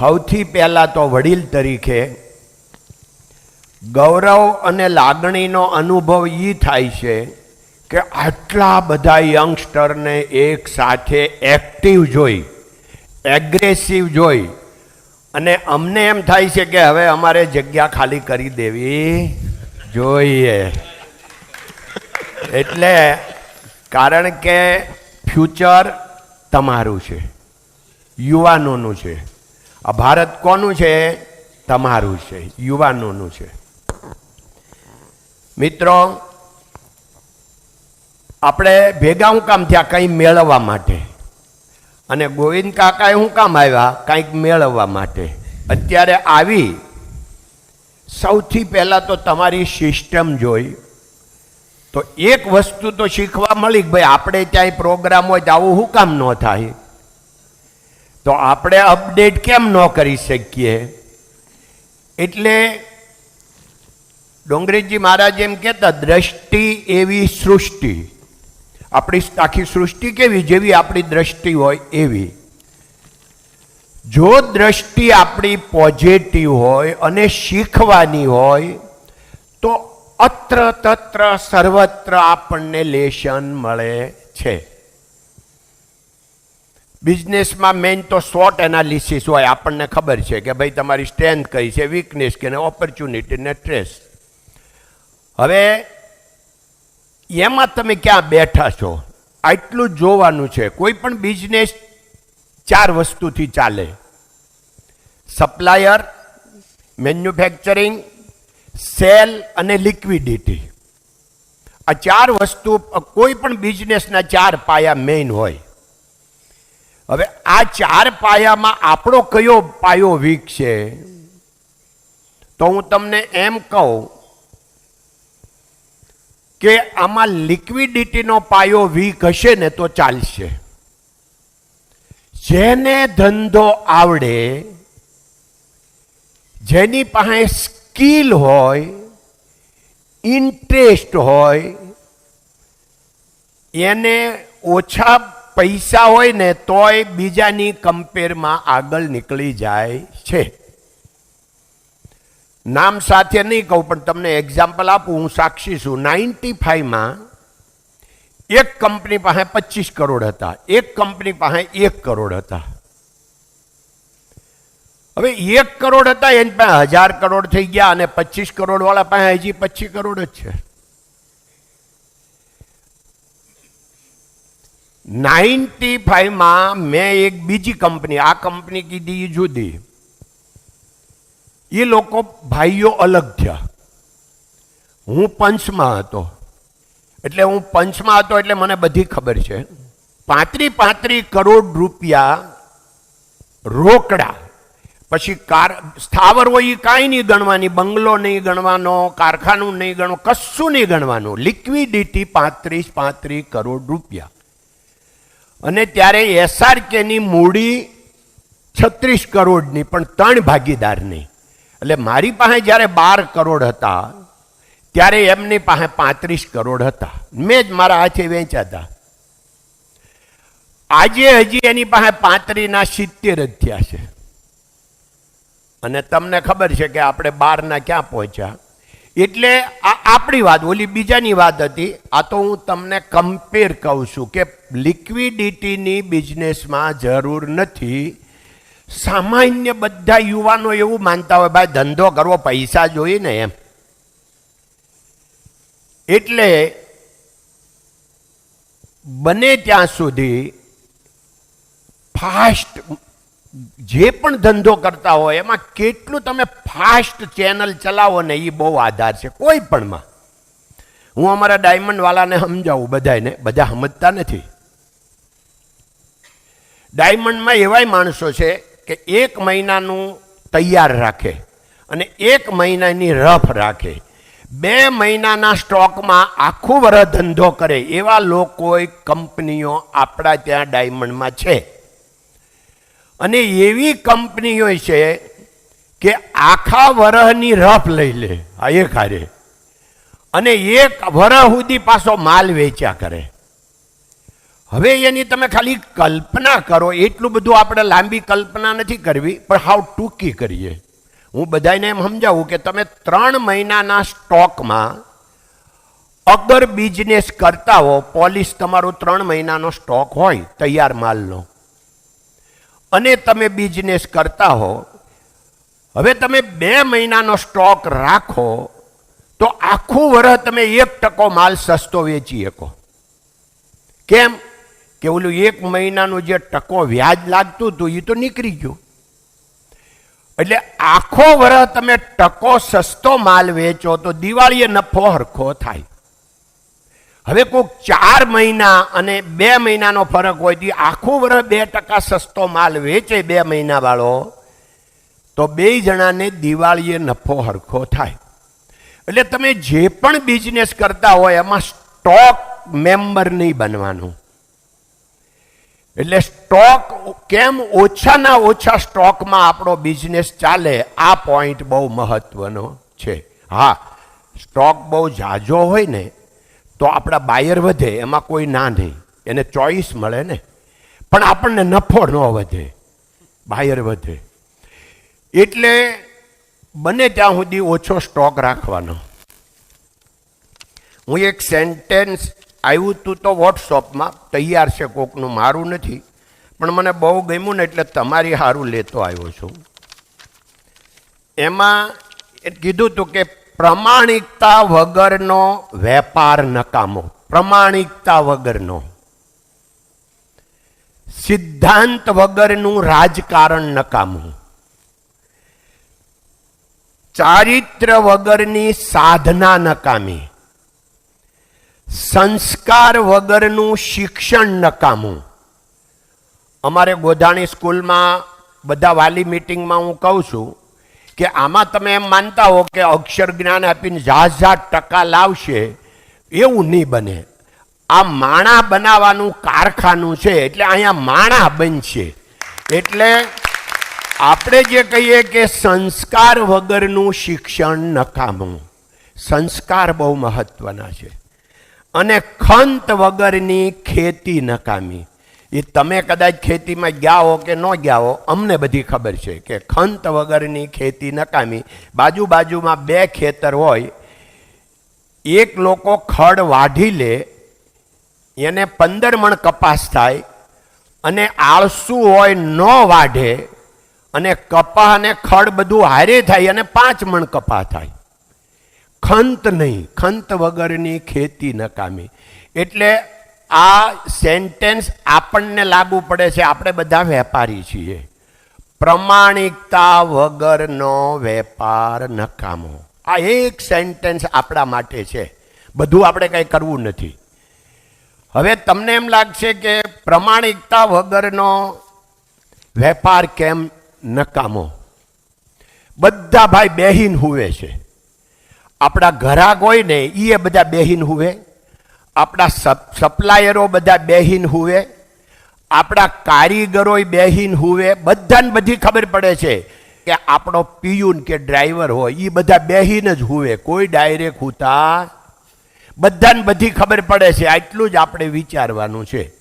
સૌથી પહેલાં તો વડીલ તરીકે ગૌરવ અને લાગણીનો અનુભવ એ થાય છે કે આટલા બધા યંગસ્ટરને એક સાથે એક્ટિવ જોઈ એગ્રેસિવ જોઈ. અને અમને એમ થાય છે કે હવે અમારે જગ્યા ખાલી કરી દેવી જોઈએ. એટલે કારણ કે ફ્યુચર તમારું છે, યુવાનોનું છે. આ ભારત કોનું છે? તમારું છે, યુવાનોનું છે. મિત્રો, આપણે ભેગા હું કામ થયા કંઈ મેળવવા માટે? અને ગોવિંદ કાકાએ હું કામ આવ્યા કંઈક મેળવવા માટે? અત્યારે આવી. સૌથી પહેલાં તો તમારી સિસ્ટમ જોઈ. તો એક વસ્તુ તો શીખવા મળી કે ભાઈ, આપણે ત્યાંય પ્રોગ્રામ હોય તો આવું શું કામ ન થાય? તો આપણે અપડેટ કેમ ન કરી શકીએ? એટલે ડોંગરેજી મહારાજ એમ કહેતા, દ્રષ્ટિ એવી સૃષ્ટિ. આપણી આખી સૃષ્ટિ કેવી? જેવી આપણી દ્રષ્ટિ હોય એવી. જો દ્રષ્ટિ આપણી પોઝિટિવ હોય અને શીખવાની હોય, તો અત્ર તત્ર સર્વત્ર આપણને લેશન મળે છે. બિઝનેસમાં મેઇન તો શોર્ટ એનાલિસિસ હોય, આપણને ખબર છે કે ભાઈ તમારી સ્ટ્રેન્થ કઈ છે વીકનેસ કે ઓપોર્ચ્યુનિટી ને સ્ટ્રેસ હવે, એમાં તમે ક્યાં બેઠા છો? આટલું જ જોવાનું છે. કોઈ પણ બિઝનેસ ચાર વસ્તુથી ચાલે. સપ્લાયર મેન્યુફેક્ચરિંગ સેલ અને લિક્વિડિટી આ ચાર વસ્તુ, કોઈ પણ બિઝનેસના ચાર પાયા મેઇન હોય. હવે આ ચાર પાયામાં આપણો કયો પાયો વીક છે? તો હું તમને એમ કહું કે આમાં લિક્વિડિટીનો પાયો વીક હશે ને તો ચાલશે. જેને ધંધો આવડે, જેની પાસે સ્કિલ હોય, ઇન્ટરેસ્ટ હોય, એને ઓછા પૈસા હોય ને તોય બીજાની કમ્પેરમાં આગળ નીકળી જાય છે. નામ સાથે નહીં કહું, પણ તમને એક્ઝામ્પલ આપું, હું સાક્ષી છું. નાઇન્ટી ફાઈવમાં એક કંપની પાસે પચીસ કરોડ હતા. એક કંપની પાસે એક કરોડ હતા. હવે એક કરોડ હતા, એની પાસે હજાર કરોડ થઈ ગયા અને પચીસ કરોડ વાળા પાસે હજી પચીસ કરોડ જ છે. નાઇન્ટી ફાઈવમાં મેં એક બીજી કંપની, આ કંપની કીધી એ જુદી. એ લોકો ભાઈઓ અલગ થયા. હું પંચમાં હતો. એટલે હું પંચમાં હતો એટલે મને બધી ખબર છે. પાંત્રી પાંત્રી કરોડ રૂપિયા રોકડા. પછી કાર, સ્થાવર હોય એ કાંઈ નહીં ગણવાની, બંગલો નહીં ગણવાનો, કારખાનું નહીં ગણવું કશું નહીં ગણવાનું. લિક્વિડિટી પાંત્રીસ પાંત્રીસ કરોડ રૂપિયા. અને ત્યારે એસઆરકેની મૂડી છત્રીસ કરોડની, પણ ત્રણ ભાગીદારની. એટલે મારી પાસે જ્યારે બાર કરોડ હતા, ત્યારે એમની પાસે પાંત્રીસ કરોડ હતા. મેં જ મારા હાથે વેચ્યા હતા. આજે હજી એની પાસે પાંત્રીના સિત્તેર જ થયા છે. અને તમને ખબર છે કે આપણે બારના ક્યાં પહોંચ્યા? એટલે આ આપણી વાત, ઓલી બીજાની વાત હતી, આ તો હું તમને કમ્પેર કહું છું કે લિક્વિડિટીની બિઝનેસમાં જરૂર નથી. સામાન્ય બધા યુવાનો એવું માનતા હોય, ભાઈ, ધંધો કરવો, પૈસા જોઈએ ને એમ. એટલે બને ત્યાં સુધી ફાસ્ટ જે પણ ધંધો કરતા હોય, એમાં કેટલું તમે ફાસ્ટ ચેનલ ચલાવો ને એ બહુ આધાર છે, કોઈ પણમાં હું અમારા ડાયમંડવાળાને સમજાવું બધાને બધા સમજતા નથી. ડાયમંડમાં એવાય માણસો છે કે એક મહિનાનું તૈયાર રાખે અને એક મહિનાની રફ રાખે. બે મહિનાના સ્ટોકમાં આખું વરસ ધંધો કરે, એવા લોકો કંપનીઓ આપણા ત્યાં ડાયમંડમાં છે. અને એવી કંપનીઓ છે કે આખા વરહની રફ લઈ લે, આ એક હારે. અને એક વરહ સુધી પાછો માલ વેચ્યા કરે. હવે એની તમે ખાલી કલ્પના કરો, એટલું બધું આપણે લાંબી કલ્પના નથી કરવી, પણ હાવ ટૂંકી કરીએ. હું બધાને એમ સમજાવું કે તમે ત્રણ મહિનાના સ્ટોકમાં અગર બિઝનેસ કરતા હો, પોલિસ તમારો ત્રણ મહિનાનો સ્ટોક હોય, તૈયાર માલનો. અને તમે બિઝનેસ કરતા હો, હવે તમે બે મહિનાનો સ્ટોક રાખો, તો આખું વર્ષ તમે એક ટકો માલ સસ્તો વેચી શકો. કેમ? કે ઓલું એક મહિનાનું જે ટકો વ્યાજ લાગતું હતું એ તો નીકળી ગયું. એટલે આખો વર્ષ તમે ટકો સસ્તો માલ વેચો, તો દિવાળીએ નફો હરખો થાય. હવે કોઈક ચાર મહિના અને બે મહિનાનો ફરક હોય તો આખું વર્ષ બે ટકા સસ્તો માલ વેચે બે મહિનાવાળો તો બે જણાને દિવાળીએ નફો હરખો થાય. એટલે તમે જે પણ બિઝનેસ કરતા હોય એમાં સ્ટોક મેમ્બર નહીં બનવાનું. એટલે સ્ટોક કેમ ઓછાના ઓછા સ્ટોકમાં આપણો બિઝનેસ ચાલે, આ પોઈન્ટ બહુ મહત્વનો છે. હા સ્ટોક બહુ ઝાઝો હોય ને તો આપણા બાયર વધે, એમાં કોઈ ના નહીં એને ચોઈસ મળે ને. પણ આપણને નફો ન વધે. બાયર વધે. એટલે બને ત્યાં સુધી ઓછો સ્ટોક રાખવાનો. હું એક સેન્ટેન્સ આવ્યું તું તો વોટ્સઅપમાં, તૈયાર છે કોકનું, મારું નથી. પણ મને બહુ ગમ્યું ને એટલે તમારી સારું લેતો આવ્યો છું. એમાં એ કીધું હતું કે પ્રમાણિકતા વગરનો વેપાર નકામો. પ્રમાણિકતા વગરનો. સિદ્ધાંત વગરનું રાજકારણ નકામું. ચારિત્ર વગરની સાધના નકામી. સંસ્કાર વગરનું શિક્ષણ નકામું. અમારે ગોધાણી સ્કૂલમાં બધા વાલી મિટિંગમાં હું કહું છું કે આમાં તમે એમ માનતા હો કે અક્ષર જ્ઞાન આપીને ઝાઝ ઝાઝ ટકા લાવશે, એવું નહીં બને. આ માણા બનાવવાનું કારખાનું છે, એટલે અહીંયા માણા બનશે. એટલે આપણે જે કહીએ કે સંસ્કાર વગરનું શિક્ષણ નકામું સંસ્કાર બહુ મહત્વના છે. અને ખંત વગરની ખેતી નકામી એ તમે કદાચ ખેતીમાં ગયા હો કે ન ગયા હો અમને બધી ખબર છે કે ખંત વગરની ખેતી નકામી. બાજુ બાજુમાં બે ખેતર હોય, એક લોકો ખડ વાઢી લે, એને પંદર મણ કપાસ થાય, અને આળસુ હોય ન વાઢે, અને કપા અને ખડ બધું હારે થાય અને પાંચ મણ કપા થાય. ખંત નહીં, ખંત વગરની ખેતી નકામી. એટલે આ સેન્ટેન્સ આપણને લાગુ પડે છે. આપણે બધા વેપારી છીએ. પ્રમાણિકતા વગરનો વેપાર નકામો. આ એક સેન્ટેન્સ આપણા માટે છે. બધું આપણે કંઈ કરવું નથી. હવે તમને એમ લાગશે કે પ્રમાણિકતા વગરનો વેપાર કેમ નકામો? બધા ભાઈ બેહીન હુવે છે. આપણા ઘરાક હોય ને એ બધા બેહીન હુવે. આપણા સપ, સપ્લાયરો બધા બેહીન હુવે, આપણા કારીગરો બેહીન હુવે, બધાને બધી ખબર પડે છે કે આપણો પિયુન કે ડ્રાઈવર હોય એ બધા બેહીન જ હુવે, કોઈ ડાયરેક્ટ હુતા બધાને બધી ખબર પડે છે, આટલું જ આપણે વિચારવાનું છે.